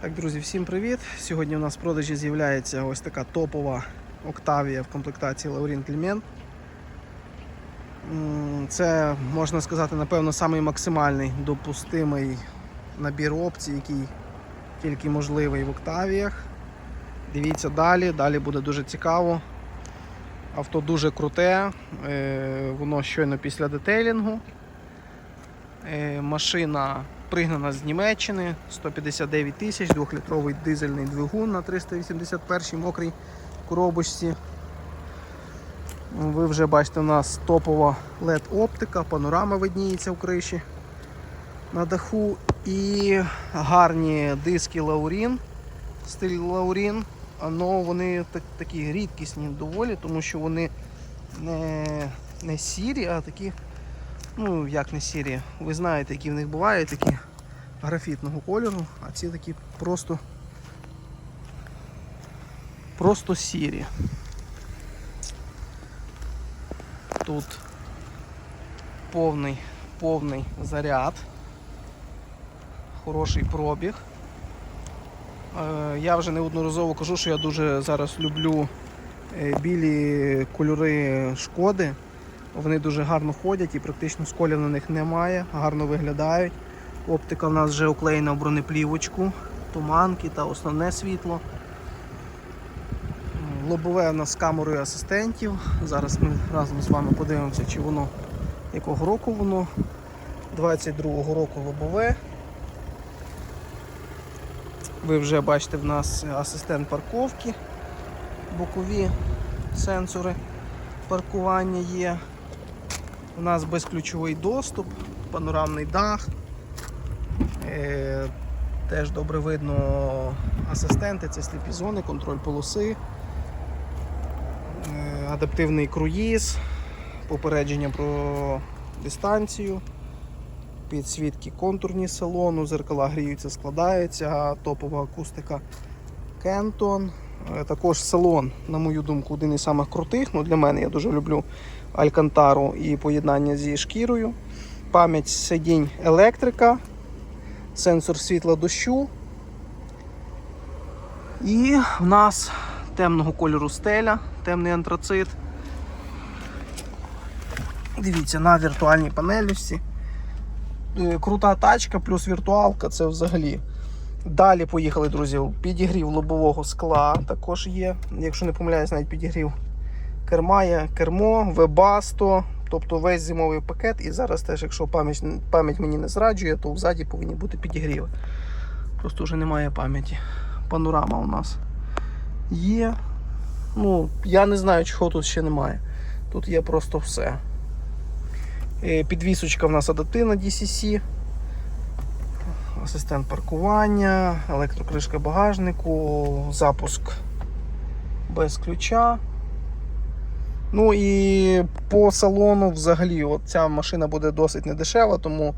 Так, друзі, всім привіт! Сьогодні у нас в продажі з'являється ось така топова Octavia в комплектації Clement. М, Це, можна сказати, напевно, самий максимальний допустимий набір опцій, який тільки можливий в Октавіях. Дивіться далі, далі буде дуже цікаво. Авто дуже круте, е, воно щойно після детейлінгу. Е, Машина пригнана з Німеччини, 159 тисяч, 2-літровий дизельний двигун на 381 мокрій коробочці. Ви вже бачите, у нас топова LED-оптика, панорама видніється в криші на даху і гарні диски Лаурін, стиль Лаурін. Але вони так, такі рідкісні доволі, тому що вони не, не сірі, а такі Ну, як не сірі. Ви знаєте, які в них бувають такі графітного кольору, а ці такі просто просто сірі. Тут повний, повний заряд, хороший пробіг. Е, Я вже неодноразово кажу, що я дуже зараз люблю е, білі кольори шкоди. Вони дуже гарно ходять і практично сколів на них немає, гарно виглядають. Оптика в нас вже оклеєна в бронеплівочку, туманки та основне світло. Лобове у нас з камерою асистентів. Зараз ми разом з вами подивимося, чи воно якого року воно. 22-го року лобове. Ви вже бачите в нас асистент парковки, бокові сенсори паркування є. У нас безключовий доступ, панорамний дах. Е, теж добре видно асистенти, це сліпі зони, контроль полоси, е, адаптивний круїз, попередження про дистанцію, підсвітки контурні салону, зеркала гріються, складаються, топова акустика Кентон. Е, Також салон, на мою думку, один із самих крутих. Ну, для мене я дуже люблю Алькантару і поєднання зі шкірою. Пам'ять сидінь електрика, сенсор світла дощу. І в нас темного кольору стеля, темний антрацит. Дивіться, на віртуальній панелюсі. Е, Крута тачка плюс віртуалка це взагалі. Далі поїхали, друзі. Підігрів лобового скла також є. Якщо не помиляюсь, навіть підігрів керма є кермо, вебасто, тобто весь зимовий пакет. І зараз теж, якщо пам'ять пам'ять мені не зраджує, то взаді повинні бути підігріви. Просто вже немає пам'яті. Панорама у нас є. Ну, я не знаю, чого тут ще немає. Тут є просто все. Е, Підвісочка в нас адаптивна DCC асистент паркування, електрокришка багажнику, запуск без ключа. Ну і по салону взагалі от ця машина буде досить недешева, тому,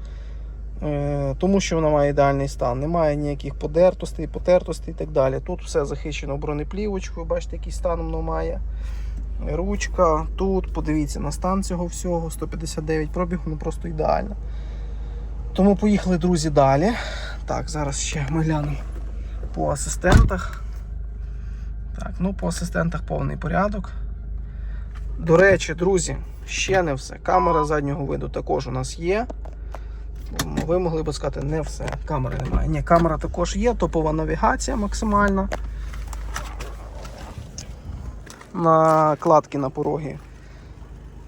е, тому що вона має ідеальний стан. Немає ніяких подертостей, потертостей і так далі. Тут все захищено бронеплівочкою, бачите, який стан воно має. Ручка, тут, подивіться на стан цього всього, 159 пробіг, ну просто ідеально. Тому поїхали, друзі, далі. Так, зараз ще ми глянемо по асистентах. Так, ну по асистентах повний порядок. До речі, друзі, ще не все. Камера заднього виду також у нас є. Ви могли б сказати, не все. Камери немає. Ні, камера також є, топова навігація максимальна. Накладки на пороги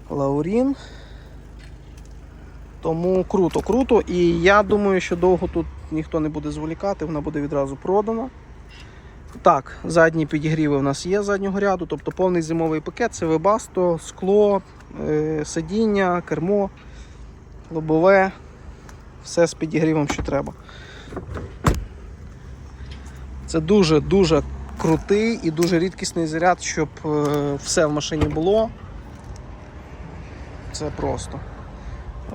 Лаурін. Тому круто, круто. І я думаю, що довго тут ніхто не буде зволікати, вона буде відразу продана. Так, задні підігріви в нас є заднього ряду, тобто повний зимовий пакет це вебасто, скло, е, сидіння, кермо, лобове, все з підігрівом, що треба. Це дуже-дуже крутий і дуже рідкісний заряд, щоб е, все в машині було. Це просто.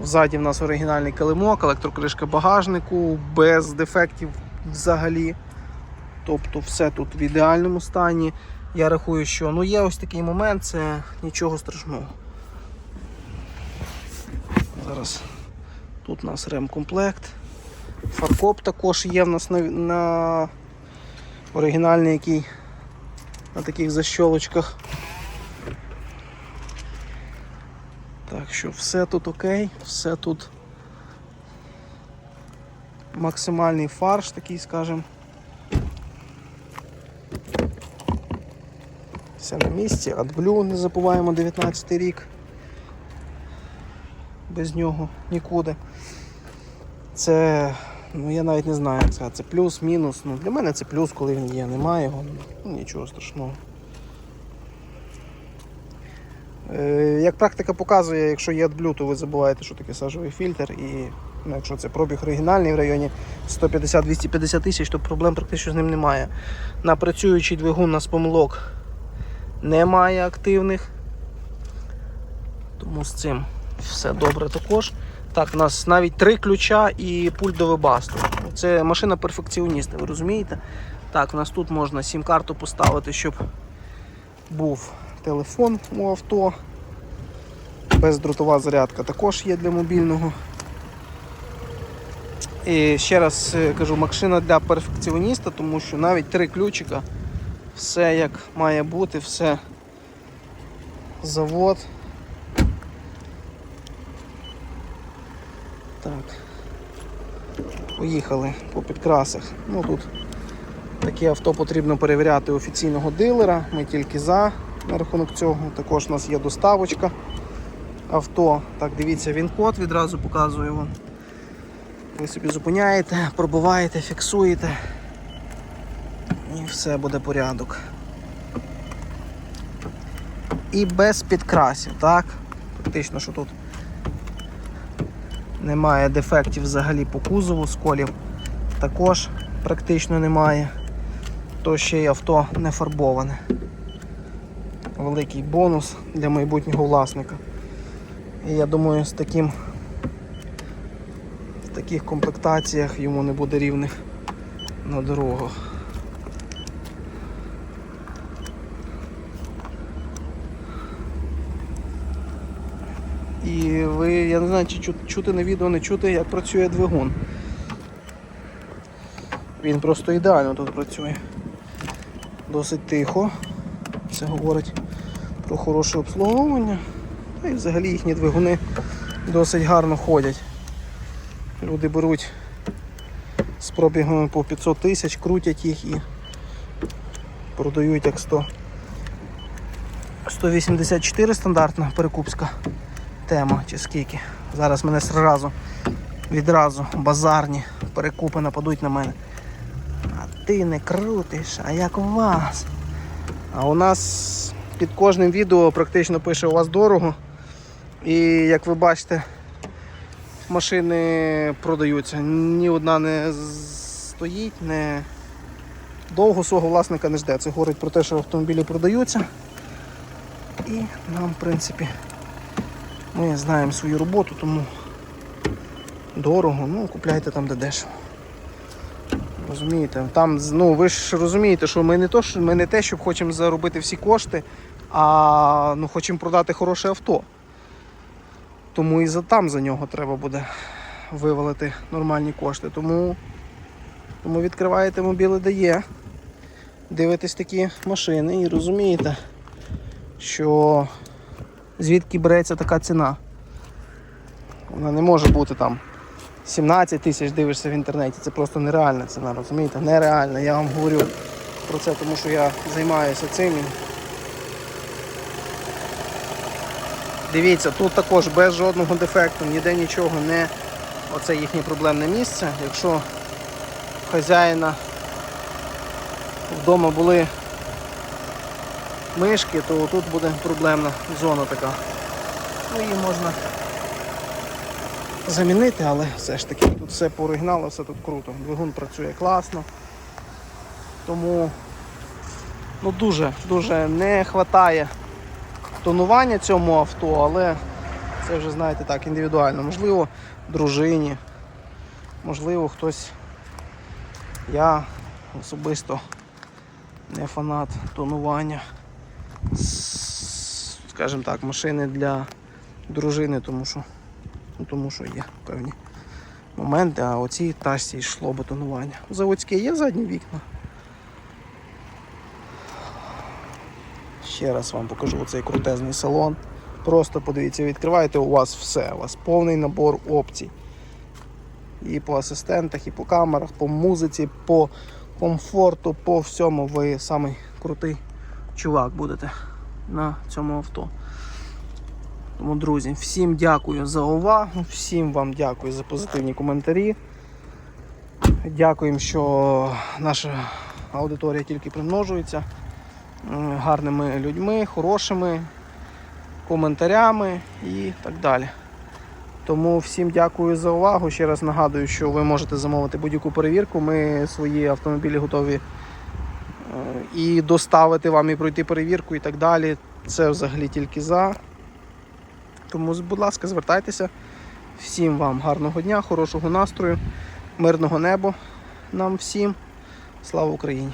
Ззаді в нас оригінальний килимок, електрокришка багажнику, без дефектів взагалі. Тобто все тут в ідеальному стані. Я рахую, що ну є ось такий момент, це нічого страшного. Зараз тут у нас ремкомплект. Фаркоп також є в нас на, на Оригінальний, який на таких защолочках. Так що все тут окей, все тут максимальний фарш, такий, скажем. Все на місці. AdBlue не забуваємо 19 рік. Без нього нікуди. Це, ну я навіть не знаю, як сказати, це плюс, мінус. Ну, для мене це плюс, коли він є, немає його, ну, нічого страшного. Е, Як практика показує, якщо є AdBlue, то ви забуваєте, що таке сажовий фільтр. І ну, якщо це пробіг оригінальний в районі 150-250 тисяч, то проблем практично з ним немає. На працюючий двигун у нас помилок немає активних. Тому з цим все добре також. Так, у нас навіть три ключа і пульт до вебасту. Це машина перфекціоніста, ви розумієте? Так, у нас тут можна сім-карту поставити, щоб був телефон у авто. Бездротова зарядка також є для мобільного. І ще раз е, кажу, машина для перфекціоніста, тому що навіть три ключика, все як має бути, все завод. Так. Поїхали по підкрасах. Ну тут таке авто потрібно перевіряти офіційного дилера. Ми тільки за на рахунок цього. Також у нас є доставочка авто. Так, дивіться, він код відразу показую вам. Ви собі зупиняєте, пробиваєте, фіксуєте. І все буде порядок. І без підкрасів, так? Фактично, що тут немає дефектів взагалі по кузову, сколів також практично немає. То ще й авто не фарбоване. Великий бонус для майбутнього власника. І я думаю, з таким в таких комплектаціях йому не буде рівних на дорогах. І ви, я не знаю, чи чути на відео, не чути, як працює двигун. Він просто ідеально тут працює. Досить тихо. Це говорить про хороше обслуговування. Та й взагалі їхні двигуни досить гарно ходять. Люди беруть з пробігами по 500 тисяч, крутять їх і продають як 100. 184 стандартна перекупська тема чи скільки. Зараз мене зразу відразу базарні перекупи нападуть на мене. А ти не крутиш, а як у вас? А у нас під кожним відео практично пише у вас дорого. І як ви бачите, машини продаються. Ні одна не стоїть, не довго свого власника не жде. Це говорить про те, що автомобілі продаються. І нам, в принципі, ми знаємо свою роботу, тому дорого, ну купляйте там, де дешево. Розумієте, там, ну ви ж розумієте, що ми не то, що ми не те, щоб хочемо заробити всі кошти, а ну, хочемо продати хороше авто. Тому і за там за нього треба буде вивалити нормальні кошти. Тому, тому відкриваєте мобіли дає, дивитесь такі машини і розумієте, що звідки береться така ціна. Вона не може бути там 17 тисяч дивишся в інтернеті. Це просто нереальна ціна, розумієте? Нереальна. Я вам говорю про це, тому що я займаюся цим. Дивіться, тут також без жодного дефекту, ніде нічого не. Оце їхнє проблемне місце. Якщо хазяїна вдома були мишки, то тут буде проблемна зона така. Ну її можна замінити, але все ж таки тут все по оригіналу, все тут круто. Двигун працює класно. Тому ну, дуже дуже не вистачає тонування цьому авто, але це вже знаєте так, індивідуально. Можливо, дружині, можливо, хтось. Я особисто не фанат тонування. Скажімо так, машини для дружини, тому що, ну, тому що є певні моменти, а оцій тачці йшло бетонування. Заводське є задні вікна. Ще раз вам покажу цей крутезний салон. Просто подивіться, відкриваєте, у вас все. У вас повний набор опцій. І по асистентах, і по камерах, по музиці, по комфорту, по всьому ви самий крутий чувак будете на цьому авто. Тому, друзі, всім дякую за увагу, всім вам дякую за позитивні коментарі. Дякуємо, що наша аудиторія тільки примножується гарними людьми, хорошими коментарями і так далі. Тому всім дякую за увагу. Ще раз нагадую, що ви можете замовити будь-яку перевірку. Ми свої автомобілі готові і доставити вам, і пройти перевірку, і так далі. Це взагалі тільки за. Тому, будь ласка, звертайтеся. Всім вам гарного дня, хорошого настрою, мирного неба нам всім. Слава Україні!